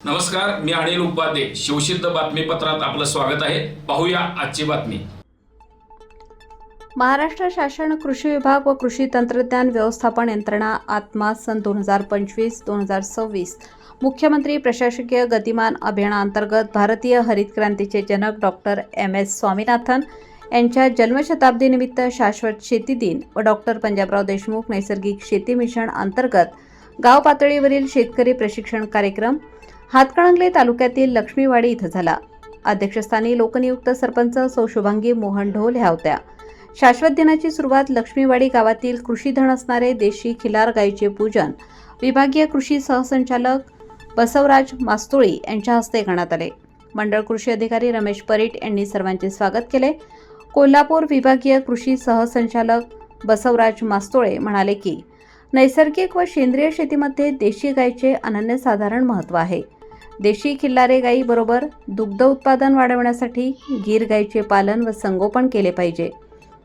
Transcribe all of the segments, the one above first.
नमस्कार मी अनिल उपाध्ये. शिवसिद्ध बातमीपत्रात आपलं स्वागत आहे. पाहूया आजची बातमी. महाराष्ट्र शासन कृषी विभाग व कृषी तंत्रज्ञान व्यवस्थापन यंत्रणा आत्मा सन दोन हजार पंचवीस दोन हजार सव्वीस. मुख्यमंत्री प्रशासकीय गतिमान अभियानाअंतर्गत भारतीय हरित क्रांतीचे जनक डॉक्टर एम एस स्वामीनाथन यांच्या जन्मशताब्दीनिमित्त शाश्वत शेती दिन व डॉक्टर पंजाबराव देशमुख नैसर्गिक शेती मिशन अंतर्गत गाव पातळीवरील शेतकरी प्रशिक्षण कार्यक्रम हातकणंगले तालुक्यातील लक्ष्मीवाडी इथं झाला. अध्यक्षस्थानी लोकनियुक्त सरपंच सौ शुभांगी मोहन ढोल ह्या होत्या. शाश्वत दिनाची सुरुवात लक्ष्मीवाडी गावातील कृषीधन असणारे देशी खिलार गायीचे पूजन विभागीय कृषी सहसंचालक बसवराज मास्तोळी यांच्या हस्ते करण्यात आले. मंडळ कृषी अधिकारी रमेश परीट यांनी सर्वांचे स्वागत केले. कोल्हापूर विभागीय कृषी सहसंचालक बसवराज मास्तोळे म्हणाले की नैसर्गिक व सेंद्रिय शेतीमध्ये देशी गायीचे अनन्यसाधारण महत्त्व आहे. देशी खिल्लारे गायीबरोबर दुग्ध उत्पादन वाढवण्यासाठी गीर गायीचे पालन व संगोपन केले पाहिजे.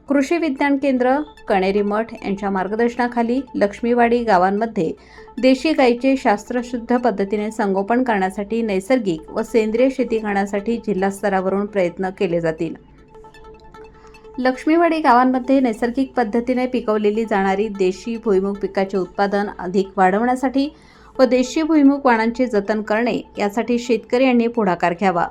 कृषी विज्ञान केंद्र कणेरी मठ यांच्या मार्गदर्शनाखाली लक्ष्मीवाडी गावांमध्ये देशी गायीचे शास्त्रशुद्ध पद्धतीने संगोपन करण्यासाठी नैसर्गिक व सेंद्रिय शेती करण्यासाठी जिल्हास्तरावरून प्रयत्न केले जातील. लक्ष्मीवाडी गावांमध्ये नैसर्गिक पद्धतीने पिकवलेली जाणारी देशी भुईमुग पिकाचे उत्पादन अधिक वाढवण्यासाठी व देशी भुईमुग वाणांचे जतन करणे यासाठी शेतकरी यांनी पुढाकार घ्यावा.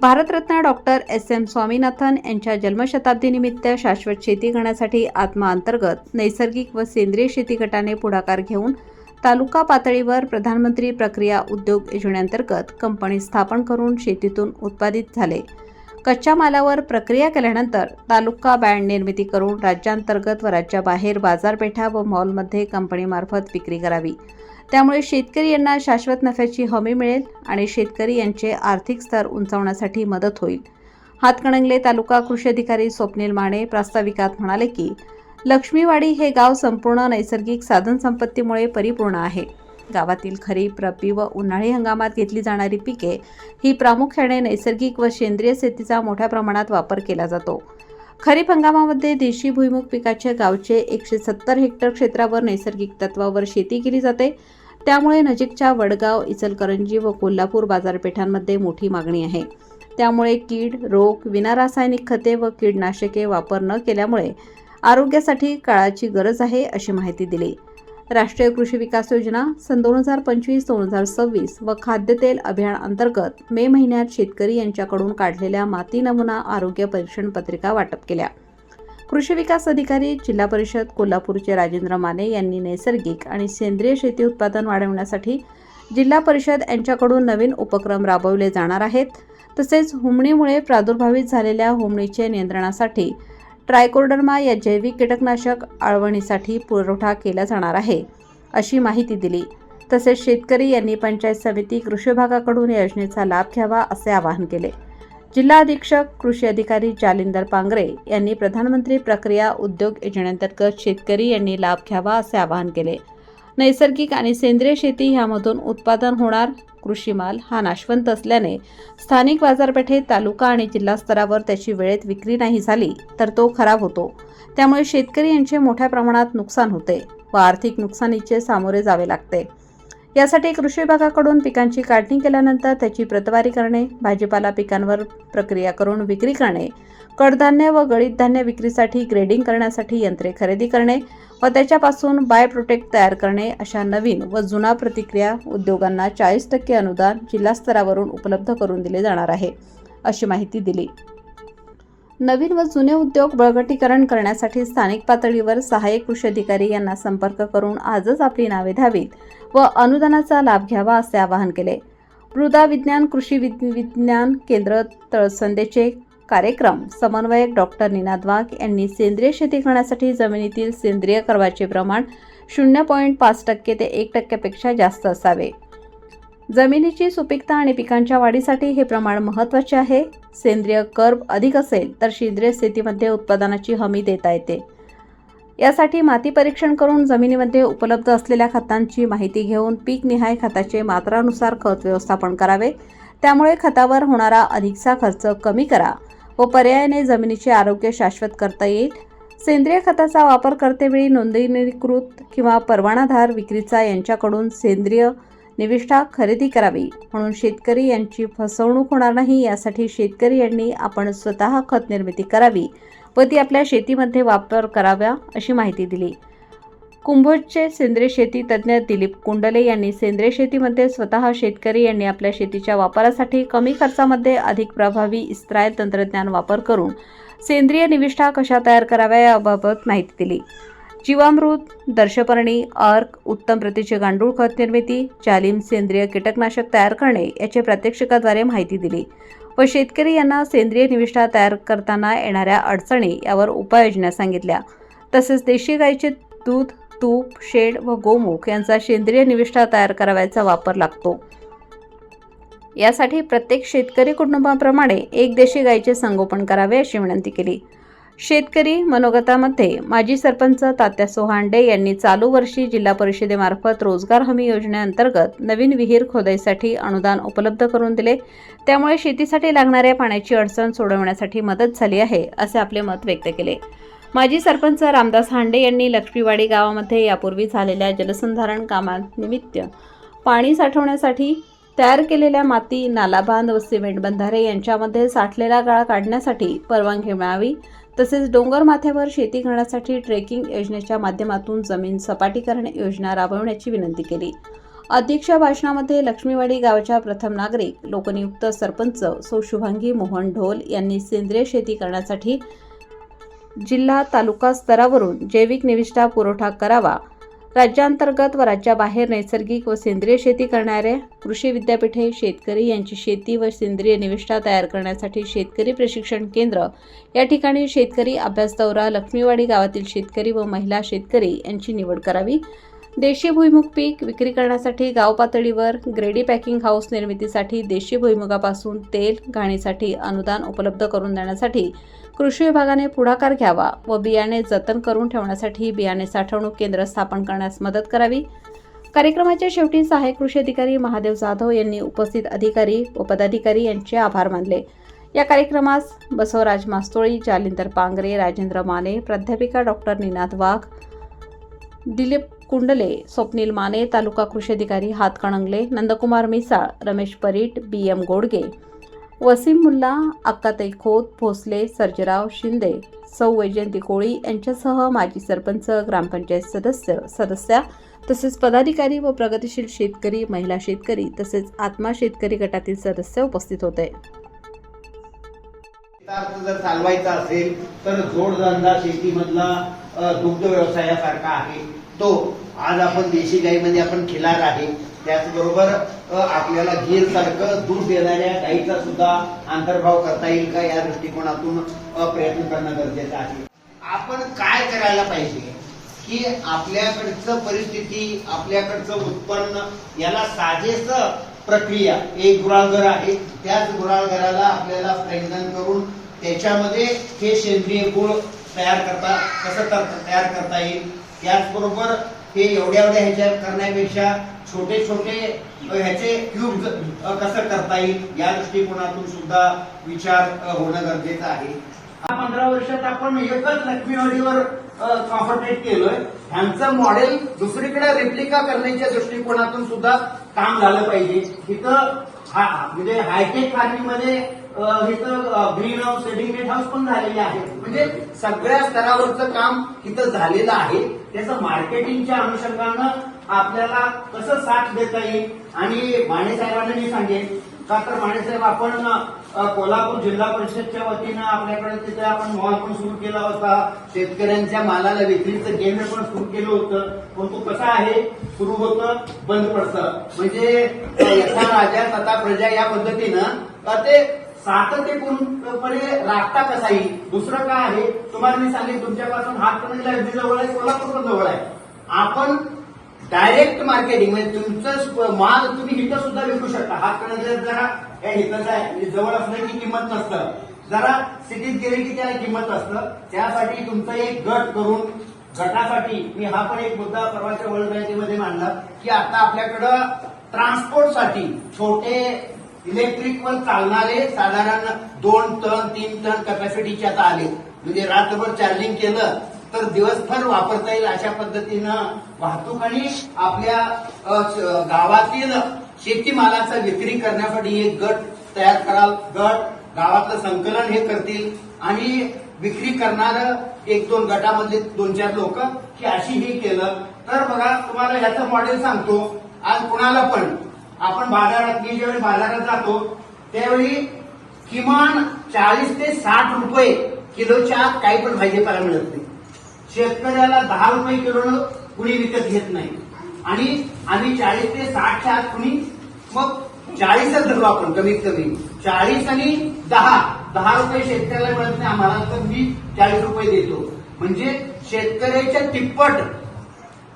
Bharat Ratna doctor S. M. Swaminathan यांच्या जन्मशताब्दीनिमित्त शाश्वत शेती करण्यासाठी आत्मा अंतर्गत नैसर्गिक व सेंद्रिय शेती गटाने पुढाकार घेऊन तालुका पातळीवर प्रधानमंत्री प्रक्रिया उद्योग योजनेअंतर्गत कंपनी स्थापन करून शेतीतून उत्पादित झाले. कच्च्या मालावर प्रक्रिया केल्यानंतर तालुका बँड निर्मिती करून राज्यांतर्गत व राज्याबाहेर बाजारपेठा व मॉलमध्ये कंपनीमार्फत विक्री करावी. त्यामुळे शेतकरी यांना शाश्वत नफ्याची हमी मिळेल आणि शेतकरी यांचे आर्थिक स्तर उंचावण्यासाठी मदत होईल. हातकणंगले तालुका कृषी अधिकारी स्वप्नील माने प्रास्ताविकात म्हणाले की लक्ष्मीवाडी हे गाव संपूर्ण नैसर्गिक साधनसंपत्तीमुळे परिपूर्ण आहे. गावातील खरीप रब्बी व उन्हाळी हंगामात घेतली जाणारी पिके ही प्रामुख्याने नैसर्गिक व सेंद्रिय शेतीचा मोठ्या प्रमाणात वापर केला जातो. खरीप हंगामामध्ये देशी भुईमुग पिकाच्या गावचे एकशे सत्तर हेक्टर क्षेत्रावर नैसर्गिक तत्वावर शेती केली जाते. त्यामुळे नजीकच्या वडगाव इचलकरंजी व कोल्हापूर बाजारपेठांमध्ये मोठी मागणी आहे. त्यामुळे कीड रोग विनारासायनिक खते व कीडनाशके वापर न केल्यामुळे आरोग्यासाठी काळाची गरज आहे अशी माहिती दिली. राष्ट्रीय कृषी विकास योजना सन दोन हजार पंचवीस दोन हजार सव्वीस व खाद्यतेल अभियान अंतर्गत मे महिन्यात शेतकरी यांच्याकडून काढलेल्या माती नमुना आरोग्य परीक्षण पत्रिका वाटप केल्या. कृषी विकास अधिकारी जिल्हा परिषद कोल्हापूरचे राजेंद्र माने यांनी नैसर्गिक आणि सेंद्रिय शेती उत्पादन वाढवण्यासाठी जिल्हा परिषद यांच्याकडून नवीन उपक्रम राबवले जाणार आहेत. तसेच हुमणीमुळे प्रादुर्भावित झालेल्या हुमणीचे नियंत्रणासाठी ट्रायकोडर्मा या जैविक कीटकनाशक आळवणीसाठी पुरवठा केला जाणार आहे अशी माहिती दिली. तसेच शेतकरी यांनी पंचायत समिती कृषी विभागाकडून या योजनेचा लाभ घ्यावा असे आवाहन केले. जिल्हा अधीक्षक कृषी अधिकारी जालिंदर पांगरे यांनी प्रधानमंत्री प्रक्रिया उद्योग योजनेअंतर्गत शेतकरी यांनी लाभ घ्यावा असे आवाहन केले. नैसर्गिक आणि सेंद्रिय शेती ह्यामधून उत्पादन होणार. कृषी माल हा नाशवंत असल्याने स्थानिक बाजारपेठेत तालुका आणि जिल्हा स्तरावर त्याची वेळेत विक्री नाही झाली तर तो खराब होतो. त्यामुळे शेतकरी यांचे मोठ्या प्रमाणात नुकसान होते व आर्थिक नुकसानीचे सामोरे जावे लागते. यासाठी कृषी विभागाकडून पिकांची काढणी केल्यानंतर त्याची प्रतवारी करणे भाजीपाला पिकांवर प्रक्रिया करून विक्री करणे कडधान्य व गळीत धान्य विक्रीसाठी ग्रेडिंग करण्यासाठी यंत्रे खरेदी करणे व त्याच्यापासून बाय प्रोटेक्ट तयार करणे अशा नवीन व जुना प्रतिक्रिया उद्योगांना चाळीस टक्के अनुदान जिल्हास्तरावरून उपलब्ध करून दिले जाणार आहे अशी माहिती दिली. नवीन व जुने उद्योग बळकटीकरण करण्यासाठी स्थानिक पातळीवर सहाय्यक कृषी अधिकारी यांना संपर्क करून आजच आपली नावे द्यावीत व अनुदानाचा लाभ घ्यावा असे आवाहन केले. मृदा विज्ञान कृषी विज्ञान केंद्र तळसंदेचे कार्यक्रम समन्वयक डॉक्टर निनाद वाघ यांनी सेंद्रिय शेती करण्यासाठी जमिनीतील सेंद्रिय कर्वाचे प्रमाण शून्य पॉईंट पाच टक्के ते एक टक्क्यापेक्षा जास्त असावे. जमिनीची सुपीकता आणि पिकांच्या वाढीसाठी हे प्रमाण महत्त्वाचे आहे. सेंद्रिय कर्ब अधिक असेल तर सेंद्रिय शेतीमध्ये उत्पादनाची हमी देता येते. यासाठी माती परीक्षण करून जमिनीमध्ये उपलब्ध असलेल्या खतांची माहिती घेऊन पीकनिहाय खताचे मात्रानुसार खत व्यवस्थापन करावे. त्यामुळे खतावर होणारा अधिकचा खर्च कमी करा व पर्यायाने जमिनीचे आरोग्य शाश्वत करता येईल. सेंद्रिय खताचा वापर करतेवेळी नोंदणीकृत किंवा परवानाधार विक्रीचा यांच्याकडून सेंद्रिय निविष्ठा खरेदी करावी. म्हणून शेतकरी यांची फसवणूक होणार नाही यासाठी शेतकरी यांनी आपण स्वतः खत निर्मिती करावी. व ती आपल्या शेतीमध्ये वापर कराव्या अशी माहिती दिली. कुंभोजचे सेंद्रिय शेती तज्ज्ञ दिलीप कुंडले यांनी सेंद्रिय शेतीमध्ये स्वतः शेतकरी यांनी आपल्या शेतीच्या वापरासाठी कमी खर्चामध्ये अधिक प्रभावी इस्रायल तंत्रज्ञान वापर करून सेंद्रिय निविष्ठा कशा तयार कराव्या याबाबत माहिती दिली. जीवामृत दर्शपर्णी अर्क उत्तम प्रतीचे गांडूळ खत निर्मिती जालिम सेंद्रिय कीटकनाशक तयार करणे याचे प्रात्यक्षिकाद्वारे माहिती दिली. व शेतकरी यांना सेंद्रिय निविष्ठा तयार करताना येणाऱ्या अडचणी यावर उपाययोजना सांगितल्या. तसेच देशी गाईचे दूध तूप शेड व गोमुख यांचा सेंद्रिय निविष्ठा तयार करावयाचा वापर लागतो. यासाठी प्रत्येक शेतकरी कुटुंबाप्रमाणे एक देशी गाईचे संगोपन करावे अशी विनंती केली. शेतकरी मनोगतामध्ये माजी सरपंच तात्या सोहांडे यांनी चालू वर्षी जिल्हा परिषदेमार्फत रोजगार हमी योजनेअंतर्गत नवीन विहीर खोदाईसाठी अनुदान उपलब्ध करून दिले. त्यामुळे शेतीसाठी लागणाऱ्या पाण्याची अडचण सोडवण्यासाठी मदत झाली आहे असे आपले मत व्यक्त केले. माजी सरपंच रामदास हांडे यांनी लक्ष्मीवाडी गावामध्ये यापूर्वी झालेल्या जलसंधारण कामानिमित्त पाणी साठवण्यासाठी तयार केलेल्या माती नालाबांध व सिमेंट बंधारे यांच्यामध्ये साठलेला गाळा काढण्यासाठी परवानगी मिळावी तसेच डोंगर माथ्यावर शेती करण्यासाठी ट्रेकिंग योजनेच्या माध्यमातून जमीन सपाटीकरण योजना राबवण्याची विनंती केली. अध्यक्ष भाषणामध्ये लक्ष्मीवाडी गावच्या प्रथम नागरिक लोकनियुक्त सरपंच सौ शुभांगी मोहन ढोल यांनी सेंद्रिय शेती करण्यासाठी जिल्हा तालुका स्तरावरून जैविक निविष्ठा पुरवठा करावा राज्यांतर्गत व राज्याबाहेर नैसर्गिक व सेंद्रिय शेती करणाऱ्या कृषी विद्यापीठे शेतकरी यांची शेती व सेंद्रिय निविष्ठा तयार करण्यासाठी शेतकरी प्रशिक्षण केंद्र. या ठिकाणी शेतकरी अभ्यास दौरा लक्ष्मीवाडी गावातील शेतकरी व महिला शेतकरी यांची निवड करावी. देशी भुईमुग पीक विक्री करण्यासाठी गाव पातळीवर ग्रेडी पॅकिंग हाऊस निर्मितीसाठी देशी भुईमुगापासून तेल घाणीसाठी अनुदान उपलब्ध करून देण्यासाठी कृषी विभागाने पुढाकार घ्यावा व बियाणे जतन करून ठेवण्यासाठी बियाणे साठवणूक केंद्र स्थापन करण्यास मदत करावी. कार्यक्रमाच्या शेवटी सहाय्यक कृषी अधिकारी महादेव जाधव यांनी उपस्थित अधिकारी व पदाधिकारी यांचे आभार मानले. या कार्यक्रमास बसवराज मास्तोळी जालिंदर पांगरे राजेंद्र माने प्राध्यापिका डॉक्टर निनाद वाघ दिलीप कुंडले स्वप्नील माने तालुका कृषी अधिकारी हातकणंगले नंदकुमार मिसाळ रमेश परीट बी एम गोडगे वसीम मुल्ला अक्काताई खोत भोसले सर्जराव शिंदे सौ वैजयंती कोळी यांच्यासह माजी सरपंच ग्रामपंचायत सदस्य सदस्या तसेच पदाधिकारी व प्रगतिशील शेतकरी महिला शेतकरी तसेच आत्मा शेतकरी गटातील सदस्य उपस्थित होते. जर चालवायचा असेल तर जोडधंदा शेतीमधला दुग्ध व्यवसायासारखा आहे. तो आज आपण देशी गाईमध्ये आपण खिलार आहे. त्याचबरोबर आपल्याला गीर सारखं दूध देणाऱ्या गाईचा सुद्धा अंतर्भाव करता येईल का या दृष्टिकोनातून प्रयत्न करणं गरजेचं आहे. आपण काय करायला पाहिजे की आपल्याकडचं परिस्थिती आपल्याकडचं उत्पन्न याला साजेस प्रक्रिया एक गुराळघर आहे त्याच गुराळघराला आपल्याला प्रयत्न करून त्याच्यामध्ये हे सेंद्रिय गुळ तयार करता कसं तयार करता येईल? त्याचबरोबर हे एवढ्या एवढ्या ह्याच्या करण्यापेक्षा छोटे छोटे ह्याचे क्यूब कसं करता येईल? या दृष्टिकोनातून सुद्धा विचार होणं गरजेचं आहे. पंधरा वर्षात आपण एकच लक्ष्मीवाडीवर कॉन्सन्ट्रेट केलोय. ह्यांचं मॉडेल दुसरीकडे रेप्लिका करण्याच्या दृष्टिकोनातून सुद्धा काम झालं पाहिजे. इथं हा- म्हणजे हायटेक फार्मिंगमध्ये इथं ग्रीन हाऊस सेडिंगेट हाऊस पण झालेले आहेत. म्हणजे सगळ्या स्तरावरचं काम इथं झालेलं आहे. त्याचं मार्केटिंगच्या अनुषंगानं आपल्याला कसं साथ देता येईल? आणि माने साहेबांना मी सांगेन का तर मानेसाहेब आपण कोल्हापूर जिल्हा परिषदच्या वतीनं आपल्याकडे तिथे आपण मॉल पण सुरू केला होता. शेतकऱ्यांच्या मालाला विक्रीचं केंद्र पण सुरू केलं होतं. पण तो कसा आहे सुरू होतं बंद पडतं. म्हणजे यथा राजा तथा प्रजा या पद्धतीनं ते सातत्यपूर्णपणे राखता कसा येईल? दुसरं काय आहे तुम्हाला मी सांगेन तुमच्यापासून हात अगदी जवळ आहे कोल्हापूर पण जवळ आहे. आपण डायरेक्ट मार्केटिंग म्हणजे तुमचं माल तुम्ही इथं सुद्धा विकू शकता. हा हातकणंगले जरा या इथंच आहे म्हणजे जवळ असलं की किंमत नसतं. जरा सिटीत गेले की त्याला किंमत असतं. त्यासाठी तुमचं एक गट करून गटासाठी मी हा पण एक मुद्दा परवाच्या वर्ल्ड बँकेमध्ये मांडला की आता आपल्याकडं ट्रान्सपोर्टसाठी छोटे इलेक्ट्रिकवर चालणारे साधारण दोन टन तीन टन कॅपॅसिटीचे आता आले. म्हणजे रात्रभर चार्जिंग केलं तर दिवसभर वापरता येईल अशा पद्धतीनं वाहतूक आणि आपल्या गावातील शेतीमालाचा विक्री करण्यासाठी एक गट तयार कराल. गट गावातलं संकलन हे करतील. आणि विक्री करणार एक दोन गटामधले दोन चार लोक की अशी हे केलं. तर बघा तुम्हाला याचं मॉडेल सांगतो. आज कुणाला पण आपण बाजारात मी ज्यावेळी बाजारात जातो त्यावेळी किमान चाळीस ते साठ रुपये किलोच्या आत काही पण भाजीपाला मिळत नाही. शेतकऱ्याला दहा रुपये किलो कुणी विकत घेत नाही. आणि आम्ही चाळीस ते साठच्या आत कुणी मग चाळीसच धरू आपण कमीत कमी. चाळीस आणि दहा दहा रुपये शेतकऱ्याला मिळत नाही आम्हाला तर मी चाळीस रुपये देतो. म्हणजे शेतकऱ्याच्या तिप्पट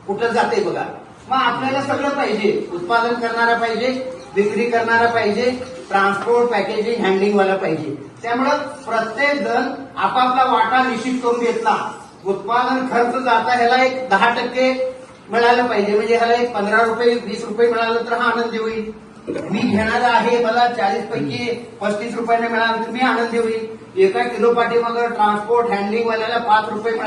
कुठं जाते बघा. मग आपल्याला सगळं पाहिजे. उत्पादन करणारा पाहिजे विक्री करणारा पाहिजे ट्रान्सपोर्ट पॅकेजिंग हँडलिंगवाला पाहिजे. त्यामुळं प्रत्येक जण आपापला वाटा निश्चित करून घेतला. उत्पादन खर्च जाता ह्याला एक दहा टक्के मिळालं पाहिजे. म्हणजे ह्याला एक पंधरा रुपये वीस रुपये मिळालं तर हा आनंदी होईल. मी घेणारा आहे मला चाळीस पैकी पस्तीस रुपयाने मिळालं तर मी आनंदी होईल. एका किलो पाठीमागं ट्रान्सपोर्ट हँडलिंग वाल्याला पाच रुपये